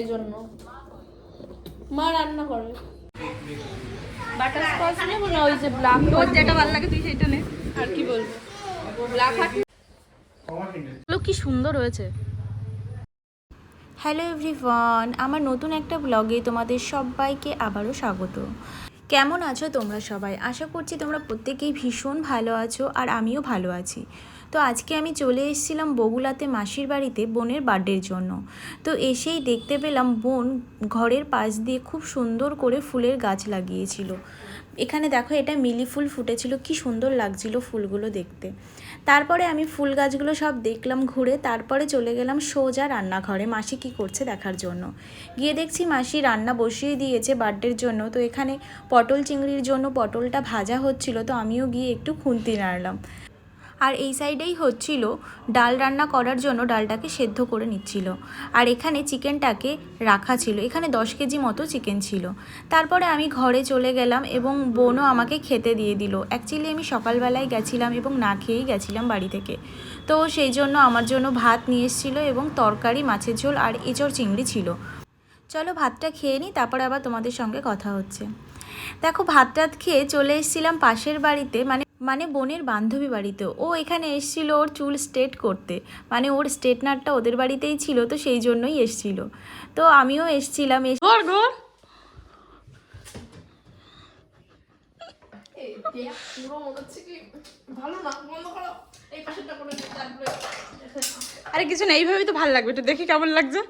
এই জন্য মা রান্না করে। বাটার স্কচ না ওই যে ব্ল্যাক তোর যেটা ভালো লাগে তুই সেটা নে। আর কি বলব? ব্ল্যাক হাট এগুলো কি সুন্দর হয়েছে। হ্যালো এভরিওয়ান আমার নতুন একটা ব্লগে তোমাদের সবাইকে আবারও স্বাগত। কেমন আছো তোমরা সবাই? আশা করছি তোমরা প্রত্যেকেই ভীষণ ভালো আছো আর আমিও ভালো আছি। তো আজকে আমি চলে এসেছিলাম বগুলাতে মাসির বাড়িতে বোনের বার্থডের জন্য। তো এসেই দেখতে পেলাম বোন ঘরের পাশ দিয়ে খুব সুন্দর করে ফুলের গাছ লাগিয়েছিল। এখানে দেখো এটা মিলি ফুল ফুটেছিল, কি সুন্দর লাগছিল ফুলগুলো দেখতে। তারপরে আমি ফুল গাছগুলো সব দেখলাম ঘুরে, তারপরে চলে গেলাম সোজা রান্নাঘরে, মাসি কি করছে দেখার জন্য। গিয়ে দেখছি মাসি রান্না বসিয়ে দিয়েছে বার্থডের জন্য, তো এখানে পটল চিংড়ির জন্য পটলটা ভাজা হচ্ছিল, তো আমিও গিয়ে একটু খুন্তি নাড়লাম। আর এই সাইডেই হচ্ছিল ডাল রান্না করার জন্য ডালটাকে সেদ্ধ করে নিচ্ছিল। আর এখানে চিকেনটাকে রাখা ছিল। এখানে দশ কেজি মতো চিকেন ছিল। তারপরে আমি ঘরে চলে গেলাম এবং বোনও আমাকে খেতে দিয়ে দিল। অ্যাকচুয়ালি আমি সকালবেলায় গেছিলাম এবং না খেয়েই গেছিলাম বাড়ি থেকে। তো সেই জন্য আমার জন্য ভাত নিয়ে এসেছিল এবং তরকারি, মাছের ঝোল আর এঁচড় চিংড়ি ছিল। চলো ভাতটা খেয়ে নিই, তারপরে আবার তোমাদের সঙ্গে কথা হচ্ছে। দেখো ভাত টাত খেয়ে চলে এসেছিলাম পাশের বাড়িতে। মানে মানে বোনের বান্ধবী বাড়িতে। ও এখানে এসেছিল ওর চুল স্ট্রেট করতে। মানে ওর স্ট্রেটনারটা ওদের বাড়িতেই ছিল তো সেই জন্যই এসেছিল। তো আমিও এসেছিলাম আরে কিছু না এইভাবেই তো ভালো লাগবে একটু দেখি কেমন লাগছে।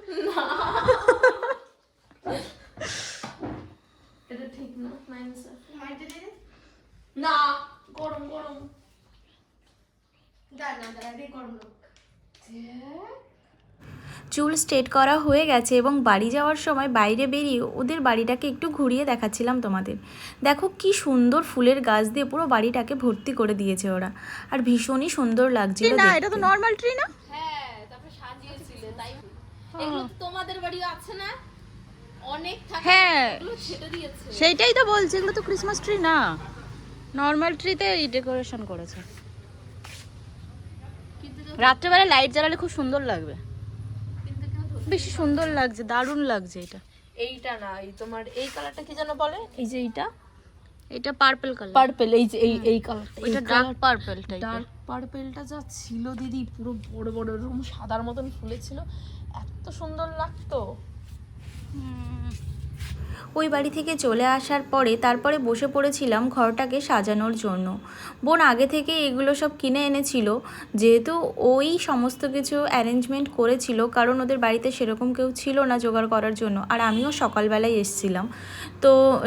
এটা ঠিক না না। গরম গরম। লোক চুল স্ট্রেট করা হয়ে গেছে এবং বাড়ি যাওয়ার সময় বাইরে বেরিয়ে ওদের বাড়িটাকে একটু ঘুরিয়ে দেখাচ্ছিলাম তোমাদের। দেখো কি সুন্দর ফুলের গাছ দিয়ে পুরো বাড়িটাকে ভর্তি করে দিয়েছে ওরা। আর ভীষণই সুন্দর লাগছিল না এটা তো। নর্মাল ট্রি না? হ্যাঁ তারপর সাজিয়েছিলে তাই এগুলো তোমাদের বাড়ি আছে না? অনেক থাকে হ্যাঁ সেইটাই তো বলছি এগুলো তো ক্রিসমাস ট্রি না। নর্মাল ট্রিতে এই ডেকোরেশন করেছে। রাত্রেবেলা লাইট জ্বালালে খুব সুন্দর লাগবে। বেশি সুন্দর লাগছে দারুণ লাগছে এটা। এইটা না এই তোমার এই কালারটা কি যেন বলে? এই যে এইটা? এটা পার্পল কালার পার্পল এই যে এই এই কালারটা এটা ডার্ক পার্পল টাইপের ডার্ক পার্পেলটা যা ছিল দিদি পুরো বড় বড় রুম সাদার মতন ফুলেছিল। এত সুন্দর লাগতো। ওই বাড়ি থেকে চলে আসার পরে তারপরে বসে পড়েছিলাম ঘরটাকে সাজানোর জন্য। বোন আগে থেকে এগুলো সব কিনে এনেছিল। যেহেতু ওই সমস্ত কিছু অ্যারেঞ্জমেন্ট করেছিল, কারণ ওদের বাড়িতে সেরকম কেউ ছিল না জোগাড় করার জন্য। আর আমিও সকালবেলায় এসেছিলাম। তো,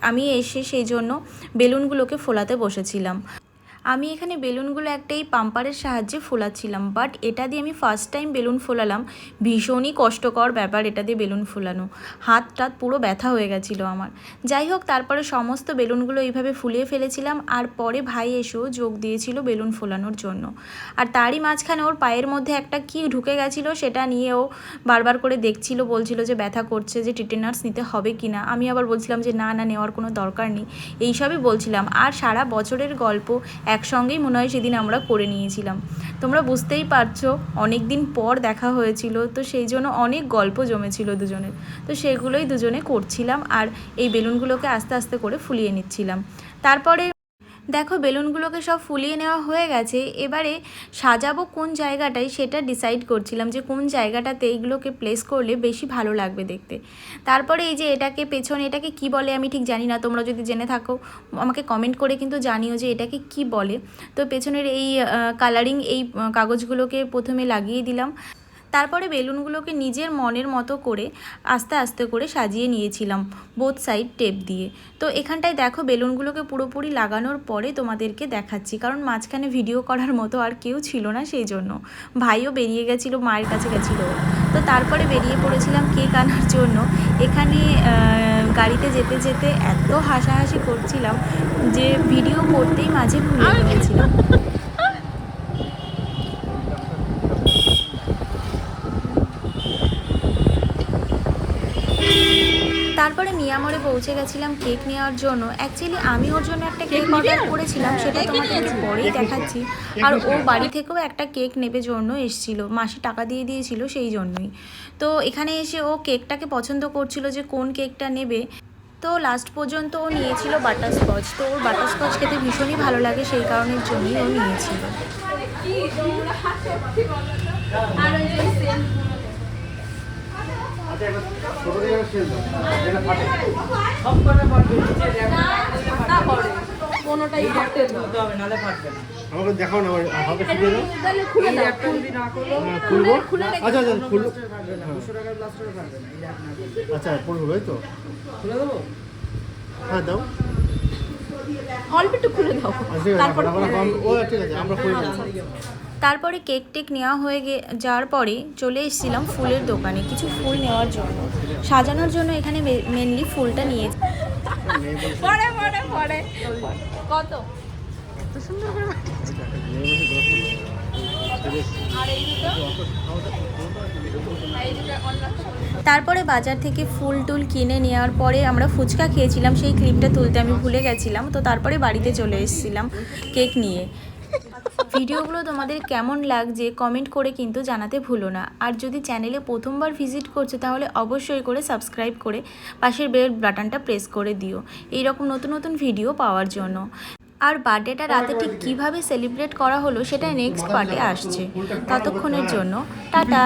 আমি এসে সেই জন্য বেলুনগুলোকে ফোলাতে বসেছিলাম। আমি এখানে বেলুনগুলো একটা এই পাম্পারের সাহায্যে ফোলাচ্ছিলাম বাট এটা দিয়ে আমি ফার্স্ট টাইম বেলুন ফোলালাম। ভীষণই কষ্টকর ব্যাপার এটা দিয়ে বেলুন ফোলানো। হাত টাত পুরো ব্যথা হয়ে গেছিল আমার। যাই হোক, তারপরে সমস্ত বেলুনগুলো এইভাবে ফুলিয়ে ফেলেছিলাম, আর পরে ভাই এসেও যোগ দিয়েছিল বেলুন ফোলানোর জন্য। আর তারই মাঝখানে ওর পায়ের মধ্যে একটা কি ঢুকে গেছিল সেটা নিয়েও বারবার করে দেখছিল, বলছিল যে ব্যথা করছে, যে টিটেনার্স নিতে হবে কি না আমি আবার বলছিলাম যে না না, নেওয়ার কোনো দরকার নেই। এইসবই বলছিলাম। আর সারা বছরের গল্প একসঙ্গেই মনে হয় সেদিন আমরা করে নিয়েছিলাম। তোমরা বুঝতেই পারছ অনেক দিন পর দেখা হয়েছিল, তো সেই জন্য অনেক গল্প জমেছিল দুজনের। তো সেগুলোই দুজনে করছিলাম আর এই বেলুনগুলোকে আস্তে আস্তে করে ফুলিয়ে নিচ্ছিলাম। তারপরে দেখো, বেলুনগুলোকে সব ফুলিয়ে নেওয়া হয়ে গেছে। এবারে সাজাবো কোন জায়গাটায় সেটা ডিসাইড করছিলাম যে কোন জায়গাটাতে এইগুলোকে প্লেস করলে বেশি ভালো লাগবে দেখতে। তারপরে এই যে এটাকে পেছনে, এটাকে কি বলে আমি ঠিক জানি না, তোমরা যদি জেনে থাকো, আমাকে কমেন্ট করে কিন্তু জানিও যে এটাকে কি বলে। তো পেছনের এই কালারিং এই কাগজগুলোকে প্রথমে লাগিয়ে দিলাম। তারপরে বেলুনগুলোকে নিজের মনের মতো করে আস্তে আস্তে করে সাজিয়ে নিয়েছিলাম বোথ সাইড টেপ দিয়ে। তো এখানটায় দেখো বেলুনগুলোকে পুরোপুরি লাগানোর পরে তোমাদেরকে দেখাচ্ছি, কারণ মাঝখানে ভিডিও করার মতো আর কেউ ছিল না সেই জন্য। ভাইও বেরিয়ে গেছিল, মায়ের কাছে গেছিল তো তারপরে বেরিয়ে পড়েছিলাম কেক আনার জন্য। এখানে গাড়িতে যেতে যেতে এত হাসাহাসি করছিলাম যে ভিডিও করতেই মাঝে ভুলে গেছিলাম। তারপরে মিয়ামরে পৌঁছে গেছিলাম কেক নেওয়ার জন্য। অ্যাকচুয়ালি আমি ওর জন্য একটা কেক অর্ডার করেছিলাম সেটা তোমাদেরকে পরেই দেখাচ্ছি। আর ও বাড়ি থেকেও একটা কেক নেবে জন্য এসেছিল। মাসি টাকা দিয়ে দিয়েছিল সেই জন্যই। তো এখানে এসে ও কেকটাকে পছন্দ করছিল যে কোন কেকটা নেবে। তো লাস্ট পর্যন্ত ও নিয়েছিল বাটারস্কচ তো ওর বাটারস্কচ খেতে ভীষণই ভালো লাগে সেই কারণের জন্যই ও নিয়েছিল। না আমাকে দেখাও না খুলে দাও। খুলবো? আচ্ছা আচ্ছা খুলবো। আচ্ছা তাই তো। হ্যাঁ দাও। অল্প একটু খুলে দাও। আচ্ছা, ঠিক আছে আমরা- আমরা- ও ঠিক আছে আমরা খুলে তারপরে কেক টেক নেওয়া হয়ে গে যাওয়ার পরে চলে এসেছিলাম ফুলের দোকানে কিছু ফুল নেওয়ার জন্য। সাজানোর জন্য এখানে মেনলি ফুলটা নিয়ে পরে পরে পরে। কত? তারপরে বাজার থেকে ফুল টুল কিনে নেওয়ার পরে আমরা ফুচকা খেয়েছিলাম সেই ক্লিপটা তুলতে আমি ভুলে গেছিলাম। তো তারপরে বাড়িতে চলে এসেছিলাম কেক নিয়ে। ভিডিওগুলো তোমাদের কেমন লাগছে কমেন্ট করে কিন্তু জানাতে ভুলো না। আর যদি চ্যানেলে প্রথমবার ভিজিট করছ তাহলে অবশ্যই করে সাবস্ক্রাইব করে পাশের বেল বাটনটা প্রেস করে দিও। এই রকম নতুন নতুন ভিডিও পাওয়ার জন্য। আর বার্থডেটা রাতে ঠিক কীভাবে সেলিব্রেট করা হলো সেটা নেক্সট পার্টে আসছে। ততক্ষণের জন্য টাটা।